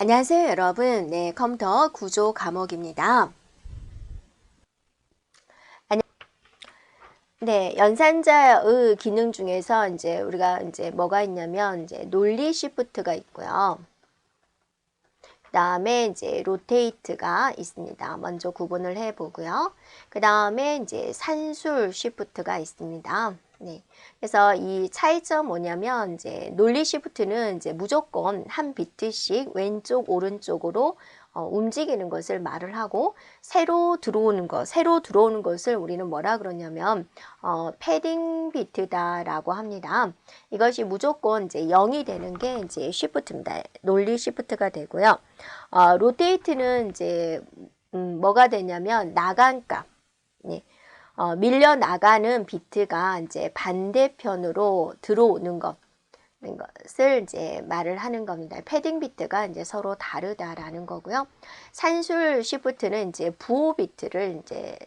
안녕하세요, 여러분. 네, 컴퓨터 구조 과목입니다. 네, 연산자의 기능 중에서 이제 우리가 이제 뭐가 있냐면 이제 논리 시프트가 있고요. 그 다음에 이제 로테이트가 있습니다. 먼저 구분을 해 보고요. 그 다음에 이제 산술 시프트가 있습니다. 네. 그래서 이 차이점 뭐냐면 이제 논리 시프트는 이제 무조건 한 비트씩 왼쪽 오른쪽으로 어, 움직이는 것을 말을 하고 새로 들어오는 것, 새로 들어오는 것을 우리는 뭐라 그러냐면 어, 패딩 비트다라고 합니다. 이것이 무조건 이제 0이 되는 게 이제 시프트입니다. 논리 시프트가 되고요. 어, 로테이트는 이제 음, 뭐가 되냐면 나간 값. 네. 어, 밀려 나가는 비트가 이제 반대편으로 들어오는 것. 것을 이제 말을 하는 겁니다. 패딩 비트가 이제 서로 다르다라는 거고요. 산술 시프트는 이제 부호 비트를 이제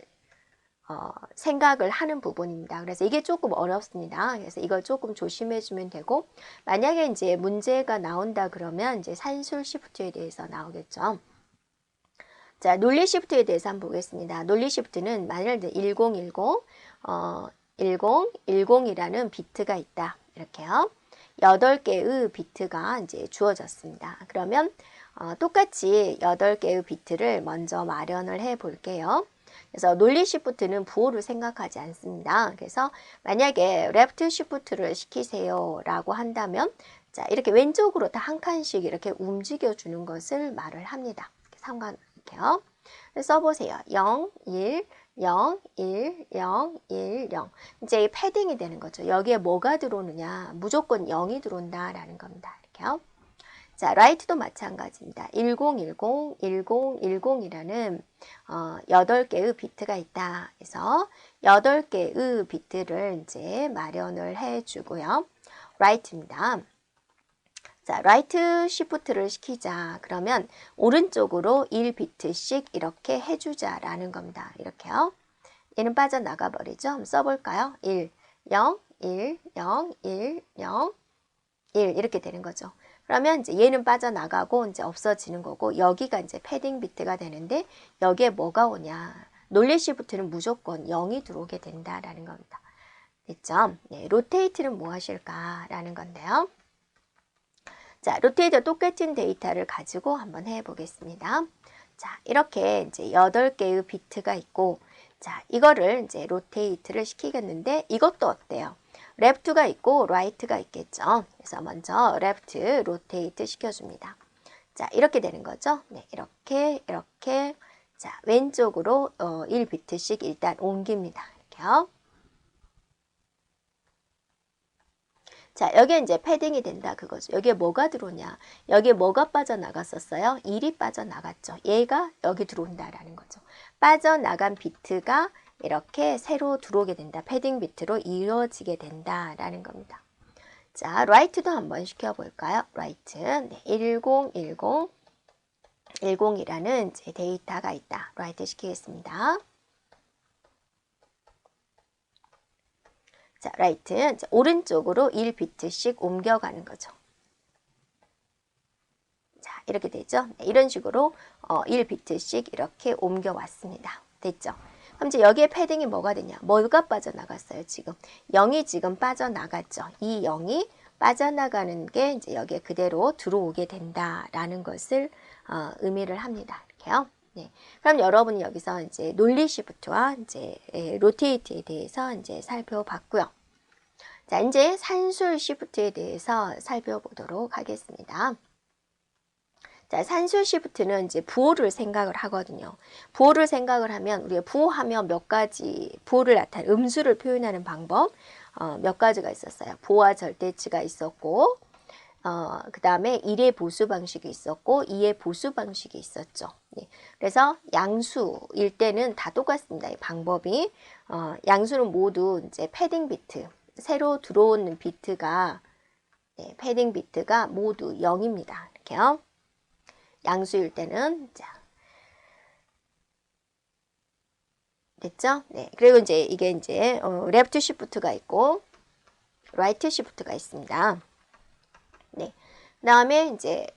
어, 생각을 하는 부분입니다. 그래서 이게 조금 어렵습니다. 그래서 이걸 조금 조심해 주면 되고 만약에 이제 문제가 나온다 그러면 이제 산술 시프트에 대해서 나오겠죠. 자, 논리 시프트에 대해서 한번 보겠습니다. 논리 시프트는 만일 1010, 어, 1010이라는 비트가 있다. 이렇게요. 8개의 비트가 이제 주어졌습니다. 그러면 어, 똑같이 8개의 비트를 먼저 마련을 해 볼게요. 그래서 논리 시프트는 부호를 생각하지 않습니다. 그래서 만약에 레프트 시프트를 시키세요 라고 한다면 자 이렇게 왼쪽으로 다 한 칸씩 이렇게 움직여 주는 것을 말을 합니다. 상관 할게요. 써보세요. 0, 1, 0, 1, 0, 1, 0. 이제 패딩이 되는 거죠. 여기에 뭐가 들어오느냐? 무조건 0이 들어온다라는 겁니다. 이렇게요. 자, 라이트도 마찬가지입니다. 1010, 1010이라는 어, 8개의 비트가 있다. 그래서 8개의 비트를 이제 마련을 해 주고요. 라이트입니다. 자, 라이트 시프트를 시키자. 그러면 오른쪽으로 1비트씩 이렇게 해주자라는 겁니다. 이렇게요. 얘는 빠져나가 버리죠. 한번 써볼까요? 1, 0, 1, 0, 1, 0, 1 이렇게 되는 거죠. 그러면 이제 얘는 빠져나가고 이제 없어지는 거고 여기가 이제 패딩 비트가 되는데 여기에 뭐가 오냐? 논리 시프트는 무조건 0이 들어오게 된다라는 겁니다. 됐죠? 네, 로테이트는 뭐 하실까라는 건데요. 자, 로테이터 똑같은 데이터를 가지고 한번 해 보겠습니다. 자, 이렇게 이제 8개의 비트가 있고, 자, 이거를 이제 로테이트를 시키겠는데, 이것도 어때요? 레프트가 있고, 라이트가 있겠죠. 그래서 먼저 레프트, 로테이트 시켜줍니다. 자, 이렇게 되는 거죠. 네, 이렇게, 이렇게. 자, 왼쪽으로 어, 1비트씩 일단 옮깁니다. 이렇게요. 자, 여기에 이제 패딩이 된다 그거죠. 여기에 뭐가 들어오냐? 여기에 뭐가 빠져나갔었어요? 1이 빠져나갔죠. 얘가 여기 들어온다라는 거죠. 빠져나간 비트가 이렇게 새로 들어오게 된다. 패딩 비트로 이루어지게 된다라는 겁니다. 자, 라이트도 한번 시켜볼까요? 라이트. 네, 1010, 10이라는 이제 데이터가 있다. 라이트 시키겠습니다. 자, 라이트. 자, 오른쪽으로 1비트씩 옮겨가는 거죠. 자, 이렇게 되죠. 네, 이런 식으로 어, 1비트씩 이렇게 옮겨왔습니다. 됐죠? 그럼 이제 여기에 패딩이 뭐가 되냐? 뭐가 빠져나갔어요, 지금? 0이 지금 빠져나갔죠. 이 0이 빠져나가는 게 이제 여기에 그대로 들어오게 된다라는 것을 어, 의미를 합니다. 이렇게요. 네. 그럼 여러분이 여기서 이제 논리 시프트와 이제 로테이트에 대해서 이제 살펴봤고요. 자, 이제 산술 시프트에 대해서 살펴보도록 하겠습니다. 자, 산술 시프트는 이제 부호를 생각을 하거든요. 부호를 생각을 하면 우리가 부호하면 몇 가지 부호를 나타내 음수를 표현하는 방법 어, 몇 가지가 있었어요. 부호와 절대치가 있었고 어, 그 다음에 1의 보수 방식이 있었고 2의 보수 방식이 있었죠. 네. 그래서 양수일 때는 다 똑같습니다. 이 방법이 어, 양수는 모두 이제 패딩 비트 새로 들어오는 비트가 네, 패딩 비트가 모두 0입니다. 이렇게요. 양수일 때는 자 됐죠? 네. 그리고 이제 이게 이제 어, 레프트 시프트가 있고 라이트 시프트가 있습니다. 다음에 이제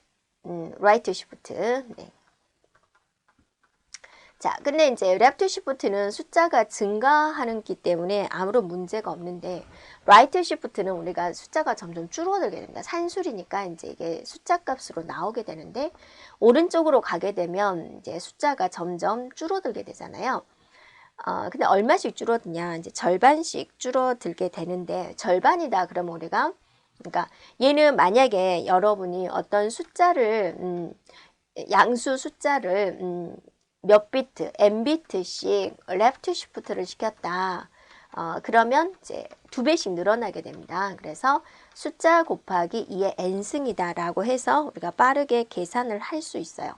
음, right shift. 네. 자, 근데 이제 left shift는 숫자가 증가하는 기 때문에 아무런 문제가 없는데 right shift는 우리가 숫자가 점점 줄어들게 됩니다. 산술이니까 이제 이게 숫자 값으로 나오게 되는데 오른쪽으로 가게 되면 이제 숫자가 점점 줄어들게 되잖아요. 어, 근데 얼마씩 줄어드냐? 이제 절반씩 줄어들게 되는데 절반이다 그러면 우리가 그러니까 얘는 만약에 여러분이 어떤 숫자를 음, 양수 숫자를 음, 몇 비트, n 비트씩 레프트 시프트를 시켰다. 어, 그러면 이제 두 배씩 늘어나게 됩니다. 그래서 숫자 곱하기 2의 n승이다라고 해서 우리가 빠르게 계산을 할 수 있어요.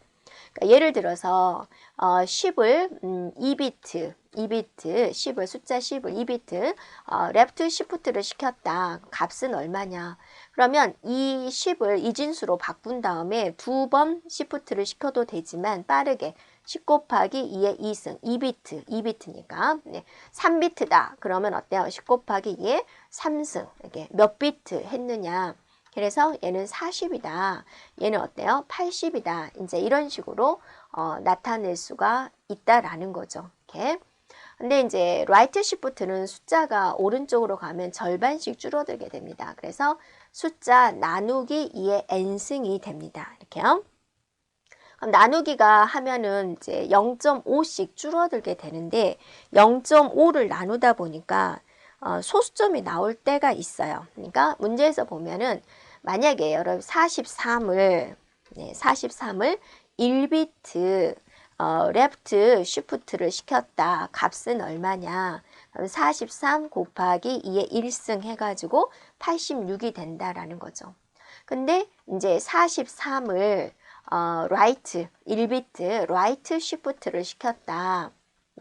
그러니까 예를 들어서 어, 10을 음, 2비트, 2비트, 10을 숫자 10을 2비트 어, 레프트 시프트를 시켰다. 값은 얼마냐? 그러면 이 10을 이진수로 바꾼 다음에 두 번 시프트를 시켜도 되지만 빠르게 10 곱하기 2의 2승, 2비트, 2비트니까 네, 3비트다. 그러면 어때요? 10 곱하기 2의 3승. 이게 몇 비트 했느냐? 그래서 얘는 40이다. 얘는 어때요? 80이다. 이제 이런 식으로 어, 나타낼 수가 있다라는 거죠. 이렇게. 근데 이제 라이트 시프트는 숫자가 오른쪽으로 가면 절반씩 줄어들게 됩니다. 그래서 숫자 나누기 2의 n승이 됩니다. 이렇게요. 그럼 나누기가 하면은 이제 0.5씩 줄어들게 되는데 0.5를 나누다 보니까 어, 소수점이 나올 때가 있어요. 그러니까 문제에서 보면은 만약에 여러분 43을 네, 43을 1비트 어, 레프트 쉬프트를 시켰다. 값은 얼마냐? 43 곱하기 2의 1승 해가지고 86이 된다라는 거죠. 근데 이제 43을 어, right 1비트 right shift를 시켰다.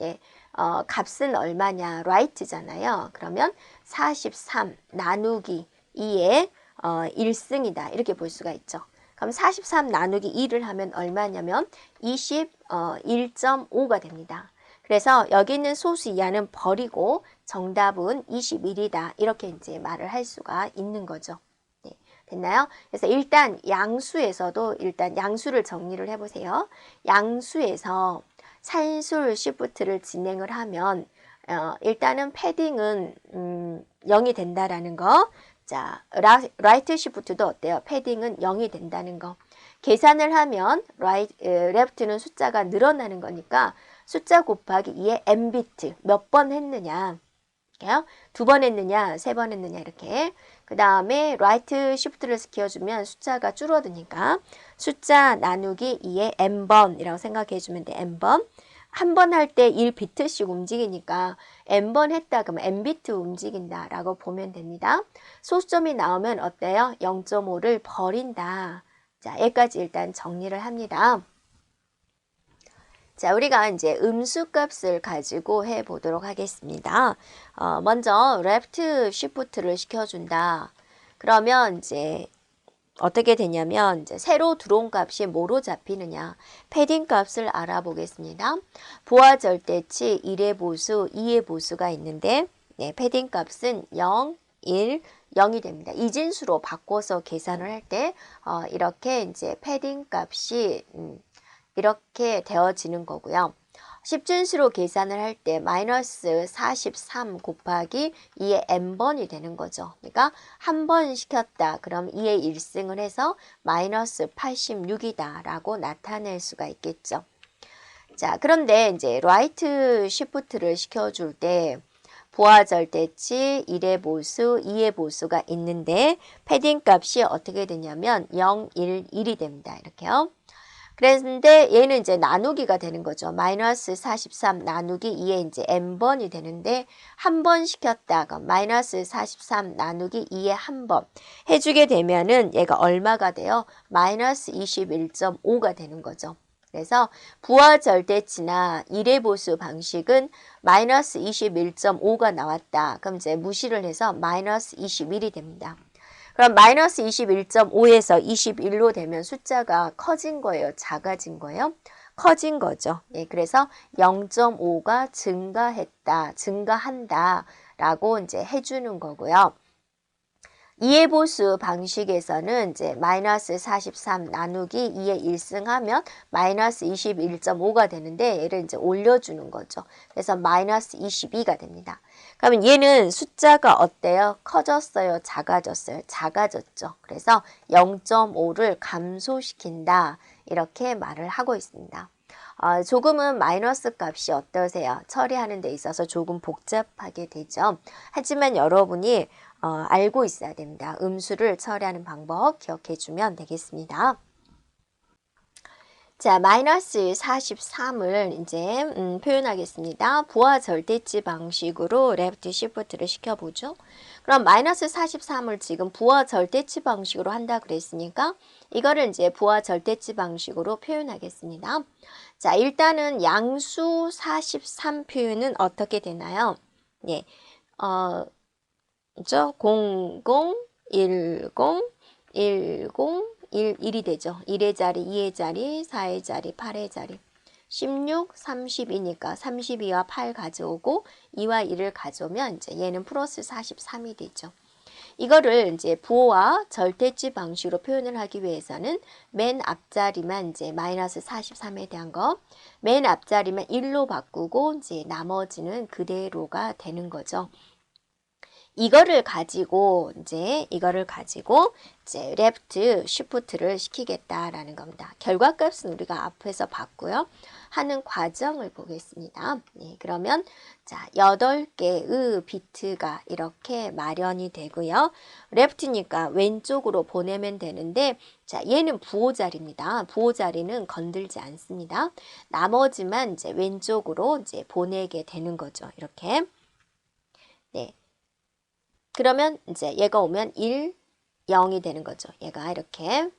예, 어, 값은 얼마냐? right잖아요. 그러면 43 나누기 2의 어, 1승이다. 이렇게 볼 수가 있죠. 그럼 43 나누기 2를 하면 얼마냐면 21.5가 됩니다. 그래서 여기 있는 소수 이하는 버리고 정답은 21이다. 이렇게 이제 말을 할 수가 있는 거죠. 네, 됐나요? 그래서 일단 양수에서도 일단 양수를 정리를 해보세요. 양수에서 산술 시프트를 진행을 하면 어, 일단은 패딩은 음, 0이 된다라는 거. 자, 라, 라이트 시프트도 어때요? 패딩은 0이 된다는 거. 계산을 하면 라이, 에, 레프트는 숫자가 늘어나는 거니까 숫자 곱하기 2의 n비트 몇 번 했느냐. 두 번 했느냐, 세 번 했느냐 이렇게. 그 다음에 라이트 시프트를 시켜주면 숫자가 줄어드니까 숫자 나누기 2의 n번이라고 생각해 주면 돼. n번. 한 번 할 때 1비트씩 움직이니까 n번 했다 그러면 n비트 움직인다 라고 보면 됩니다. 소수점이 나오면 어때요? 0.5를 버린다. 자, 여기까지 일단 정리를 합니다. 자, 우리가 이제 음수 값을 가지고 해 보도록 하겠습니다. 어, 먼저 left shift를 시켜준다. 그러면 이제 어떻게 되냐면 이제 새로 들어온 값이 뭐로 잡히느냐 패딩 값을 알아보겠습니다. 부하 절대치 1의 보수, 2의 보수가 있는데 네, 패딩 값은 0, 1, 0이 됩니다. 이진수로 바꿔서 계산을 할때 어, 이렇게 이제 패딩 값이 음, 이렇게 되어지는 거고요. 10진수로 계산을 할 때 마이너스 43 곱하기 2의 n번이 되는 거죠. 그러니까 한 번 시켰다. 그럼 2의 1승을 해서 마이너스 86이다 라고 나타낼 수가 있겠죠. 자, 그런데 이제 라이트 시프트를 시켜줄 때 부하절대치 1의 보수, 2의 보수가 있는데 패딩 값이 어떻게 되냐면 0, 1, 1이 됩니다. 이렇게요. 그런데 얘는 이제 나누기가 되는 거죠. 마이너스 43 나누기 2에 이제 n번이 되는데 한 번 시켰다가 마이너스 43 나누기 2에 한 번 해주게 되면은 얘가 얼마가 돼요? 마이너스 21.5가 되는 거죠. 그래서 부하 절대치나 1의 보수 방식은 마이너스 21.5가 나왔다. 그럼 이제 무시를 해서 마이너스 21이 됩니다. 그럼 마이너스 21.5에서 21로 되면 숫자가 커진 거예요? 작아진 거예요? 커진 거죠. 예, 그래서 0.5가 증가했다, 증가한다 라고 이제 해주는 거고요. 이해보수 방식에서는 이제 마이너스 43 나누기 2의 1승하면 마이너스 21.5가 되는데 얘를 이제 올려주는 거죠. 그래서 마이너스 22가 됩니다. 그러면 얘는 숫자가 어때요? 커졌어요? 작아졌어요? 작아졌죠. 그래서 0.5를 감소시킨다. 이렇게 말을 하고 있습니다. 어, 조금은 마이너스 값이 어떠세요? 처리하는 데 있어서 조금 복잡하게 되죠. 하지만 여러분이 어, 알고 있어야 됩니다. 음수를 처리하는 방법 기억해 주면 되겠습니다. 자, 마이너스 43을 이제 음, 표현하겠습니다. 부하 절대치 방식으로 레프트 시프트를 시켜보죠. 그럼 마이너스 43을 지금 부하 절대치 방식으로 한다 그랬으니까 이거를 이제 부하 절대치 방식으로 표현하겠습니다. 자, 일단은 양수 43 표현은 어떻게 되나요? 예, 어, 그죠? 00, 10, 10, 1, 1이 되죠. 1의 자리, 2의 자리, 4의 자리, 8의 자리. 16, 32니까 32와 8 가져오고 2와 1을 가져오면 이제 얘는 플러스 43이 되죠. 이거를 이제 부호와 절대치 방식으로 표현을 하기 위해서는 맨 앞자리만 이제 마이너스 43에 대한 거, 맨 앞자리만 1로 바꾸고 이제 나머지는 그대로가 되는 거죠. 이거를 가지고 이제 이거를 가지고 이제 레프트 쉬프트를 시키겠다라는 겁니다. 결과값은 우리가 앞에서 봤고요. 하는 과정을 보겠습니다. 네, 그러면 자, 8개의 비트가 이렇게 마련이 되고요. 레프트니까 왼쪽으로 보내면 되는데 자, 얘는 부호 자리입니다. 부호 자리는 건들지 않습니다. 나머지만 이제 왼쪽으로 이제 보내게 되는 거죠. 이렇게. 네. 그러면 이제 얘가 오면 1, 0이 되는 거죠. 얘가 이렇게.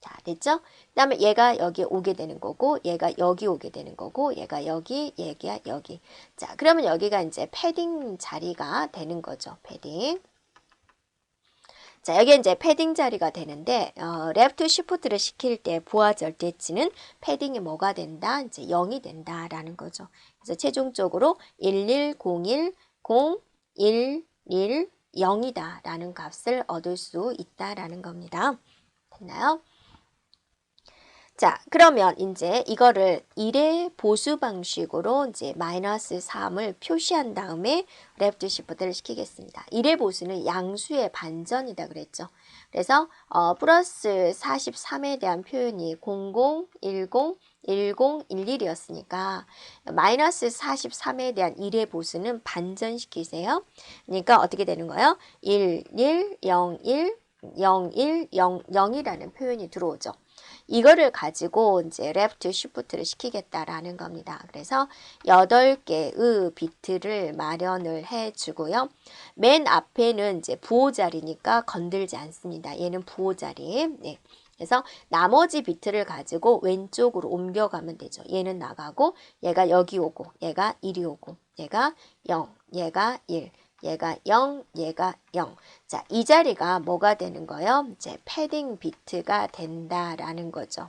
자, 됐죠? 그 다음에 얘가 여기 오게 되는 거고, 얘가 여기 오게 되는 거고, 얘가 여기, 얘가 여기. 자, 그러면 여기가 이제 패딩 자리가 되는 거죠. 패딩. 자, 여기 이제 패딩 자리가 되는데, 어, 레프트 시프트를 시킬 때 부하 절대치는 패딩이 뭐가 된다? 이제 0이 된다라는 거죠. 그래서 최종적으로 1101 011 0이다 라는 값을 얻을 수 있다라는 겁니다. 됐나요? 자, 그러면 이제 이거를 1의 보수 방식으로 이제 마이너스 3을 표시한 다음에 레프트 시프트를 시키겠습니다. 1의 보수는 양수의 반전이다 그랬죠. 그래서 어, 플러스 43에 대한 표현이 00, 10, 1011이었으니까 마이너스 43에 대한 1의 보수는 반전시키세요. 그러니까 어떻게 되는 거예요? 1, 1, 0, 1, 0, 1, 0, 0이라는 표현이 들어오죠. 이거를 가지고 이제 레프트 쉬프트를 시키겠다라는 겁니다. 그래서 8개의 비트를 마련을 해 주고요. 맨 앞에는 이제 부호 자리니까 건들지 않습니다. 얘는 부호 자리. 네. 그래서 나머지 비트를 가지고 왼쪽으로 옮겨가면 되죠. 얘는 나가고 얘가 여기 오고 얘가 1이 오고 얘가 0, 얘가 1. 얘가 0, 얘가 0. 자, 이 자리가 뭐가 되는 거예요? 이제 패딩 비트가 된다라는 거죠.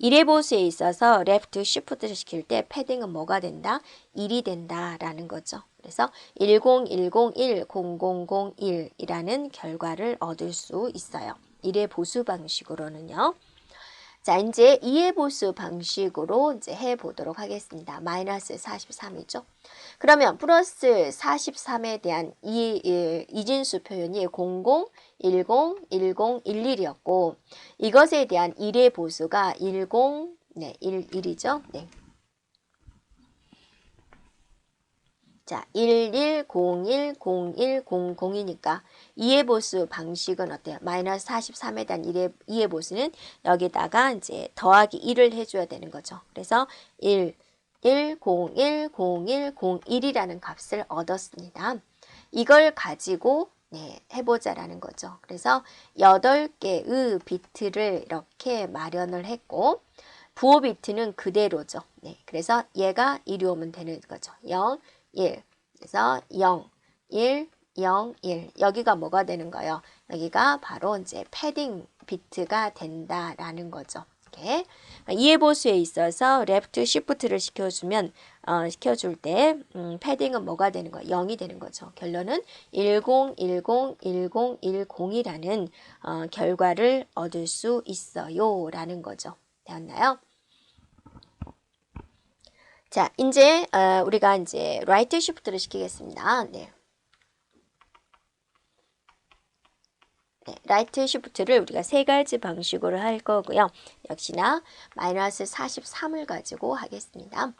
1의 보수에 있어서 레프트 시프트 시킬 때 패딩은 뭐가 된다? 1이 된다라는 거죠. 그래서 101010001이라는 결과를 얻을 수 있어요. 1의 보수 방식으로는요. 자, 이제 2의 보수 방식으로 이제 해 보도록 하겠습니다. 마이너스 43이죠. 그러면 플러스 43에 대한 이, 이진수 표현이 00, 10, 10, 11이었고 이것에 대한 1의 보수가 10, 네, 1, 1이죠. 네. 자, 11010100이니까 2의 보수 방식은 어때요? 마이너스 43에 대한 1의, 2의 보수는 여기다가 이제 더하기 1을 해줘야 되는 거죠. 그래서 1, 1, 0, 1, 0, 1, 0, 1이라는 값을 얻었습니다. 이걸 가지고 네, 해보자라는 거죠. 그래서 8개의 비트를 이렇게 마련을 했고 부호 비트는 그대로죠. 네, 그래서 얘가 이리 오면 되는 거죠. 0, 1. 그래서 0, 1, 0, 1. 여기가 뭐가 되는 거예요? 여기가 바로 이제 패딩 비트가 된다라는 거죠. 이렇게 이해 보수에 있어서 레프트 시프트를 시켜주면 어, 시켜줄 때 음, 패딩은 뭐가 되는 거예요? 0이 되는 거죠. 결론은 10101010이라는 어, 결과를 얻을 수 있어요. 라는 거죠. 되었나요? 자, 이제 어, 우리가 이제 라이트 시프트를 시키겠습니다. 네. 네, 라이트 시프트를 우리가 세 가지 방식으로 할 거고요. 역시나 마이너스 43을 가지고 하겠습니다.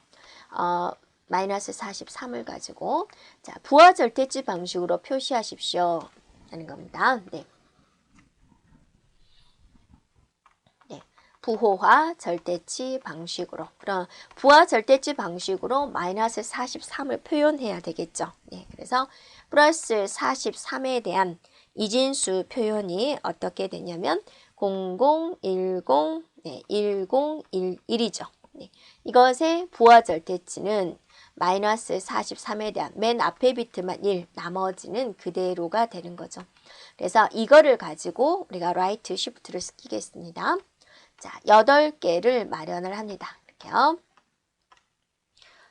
어, 마이너스 43을 가지고 자 부하 절대치 방식으로 표시하십시오 하는 겁니다. 네. 네. 부호화 절대치 방식으로 그럼 부하 절대치 방식으로 마이너스 43을 표현해야 되겠죠. 네. 그래서 플러스 43에 대한 이진수 표현이 어떻게 되냐면 0010 네, 1011이죠. 네. 이것의 부하 절대치는 마이너스 43에 대한 맨 앞에 비트만 1, 나머지는 그대로가 되는 거죠. 그래서 이거를 가지고 우리가 라이트 시프트를 시키겠습니다. 자, 8개를 마련을 합니다. 이렇게요.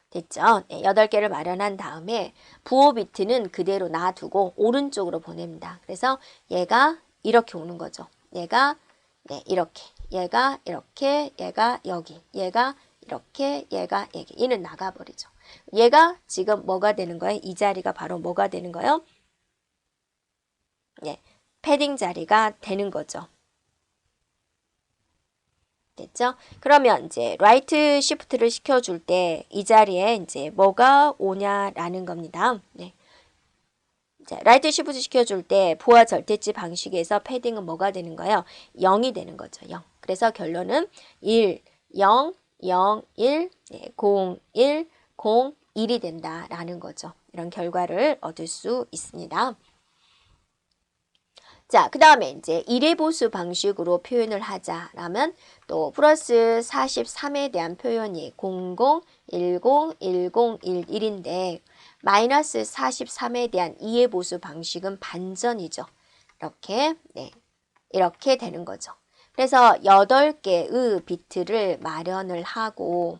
됐죠? 네, 8개를 마련한 다음에 부호 비트는 그대로 놔두고 오른쪽으로 보냅니다. 그래서 얘가 이렇게 오는 거죠. 얘가 네, 이렇게, 얘가 이렇게, 얘가 여기, 얘가 이렇게, 얘가 여기. 얘는 나가버리죠. 얘가 지금 뭐가 되는 거예요? 이 자리가 바로 뭐가 되는 거예요? 네, 패딩 자리가 되는 거죠. 됐죠? 그러면 이제 라이트 시프트를 시켜줄 때 이 자리에 이제 뭐가 오냐라는 겁니다. 네. 자, 라이트 시프트 시켜줄 때 부하 절대치 방식에서 패딩은 뭐가 되는 거예요? 0이 되는 거죠. 0. 그래서 결론은 1, 0, 0, 1, 네, 0, 1, 0, 1이 된다라는 거죠. 이런 결과를 얻을 수 있습니다. 자, 그 다음에 이제 1의 보수 방식으로 표현을 하자라면 또 플러스 43에 대한 표현이 00, 10, 10, 11인데 마이너스 43에 대한 2의 보수 방식은 반전이죠. 이렇게, 네. 이렇게 되는 거죠. 그래서 8개의 비트를 마련을 하고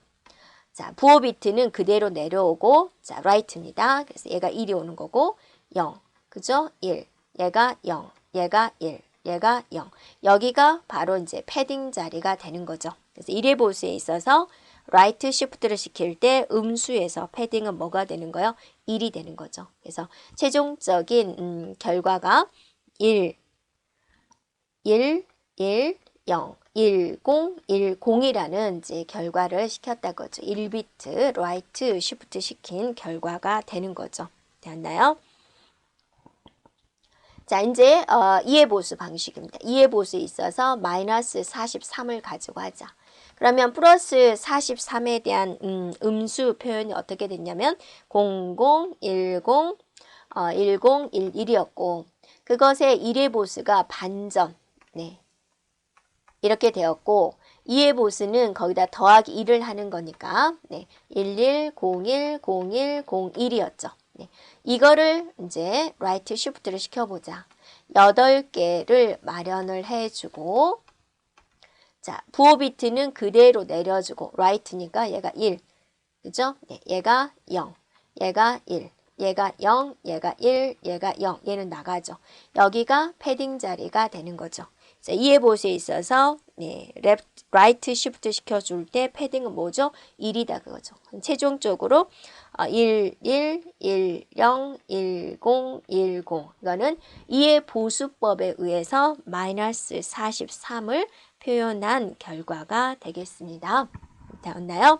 자, 부호 비트는 그대로 내려오고 자, 라이트입니다. 그래서 얘가 1이 오는 거고 0. 그죠? 1. 얘가 0. 얘가 1, 얘가 0. 여기가 바로 이제 패딩 자리가 되는 거죠. 그래서 1의 보수에 있어서 라이트 시프트를 시킬 때 음수에서 패딩은 뭐가 되는 거예요? 1이 되는 거죠. 그래서 최종적인 음, 결과가 1, 1, 1, 0, 1, 0, 1, 0이라는 이제 결과를 시켰다 거죠. 1비트 라이트 시프트 시킨 결과가 되는 거죠. 되었나요? 자, 이제 어, 이해보수 방식입니다. 이해보수에 있어서 마이너스 43을 가지고 하자. 그러면 플러스 43에 대한 음, 음수 표현이 어떻게 됐냐면 00, 10, 어, 10, 11이었고 그것의 1의 보수가 반전 네. 이렇게 되었고 2의 보수는 거기다 더하기 1을 하는 거니까 네. 11, 01, 01, 01이었죠. 네. 이거를 이제 라이트 시프트를 시켜보자. 8개를 마련을 해주고 자 부호 비트는 그대로 내려주고 라이트니까 얘가 1 그죠? 네, 얘가 0 얘가 1 얘가 0 얘가 1 얘가 0 얘는 나가죠. 여기가 패딩 자리가 되는 거죠. 자, 이해 보수에 있어서 네, 랩, 라이트 시프트 시켜줄 때 패딩은 뭐죠? 1이다 그거죠. 최종적으로 1, 1, 1, 0, 1, 0, 1, 0 이거는 이해 보수법에 의해서 마이너스 43을 표현한 결과가 되겠습니다. 되었나요?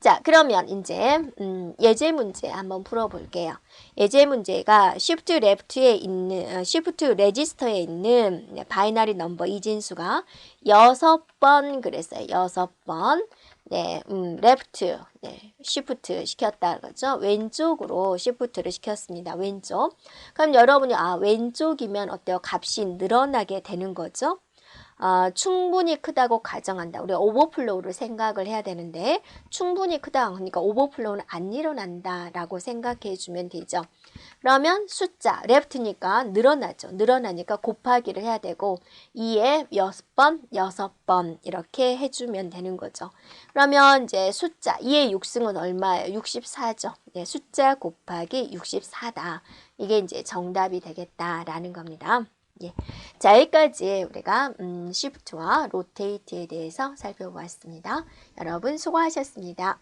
자, 그러면 이제 음, 예제 문제 한번 풀어볼게요. 예제 문제가 shift left에 있는 어, shift 레지스터에 있는 네, 바이너리 넘버 이진수가 여섯 번 그랬어요. 여섯 번. 네, 음, left, 네, shift 시켰다 그죠? 왼쪽으로 shift를 시켰습니다. 왼쪽. 그럼 여러분이 아 왼쪽이면 어때요? 값이 늘어나게 되는 거죠? 어, 충분히 크다고 가정한다. 우리 오버플로우를 생각을 해야 되는데 충분히 크다. 그러니까 오버플로우는 안 일어난다라고 생각해 주면 되죠. 그러면 숫자 레프트니까 늘어나죠. 늘어나니까 곱하기를 해야 되고 2에 여섯 번, 여섯 번 이렇게 해주면 되는 거죠. 그러면 이제 숫자 2의 6승은 얼마예요? 64죠. 네, 숫자 곱하기 64다. 이게 이제 정답이 되겠다라는 겁니다. 예. 자, 여기까지 우리가 음, 시프트와 로테이트에 대해서 살펴보았습니다. 여러분 수고하셨습니다.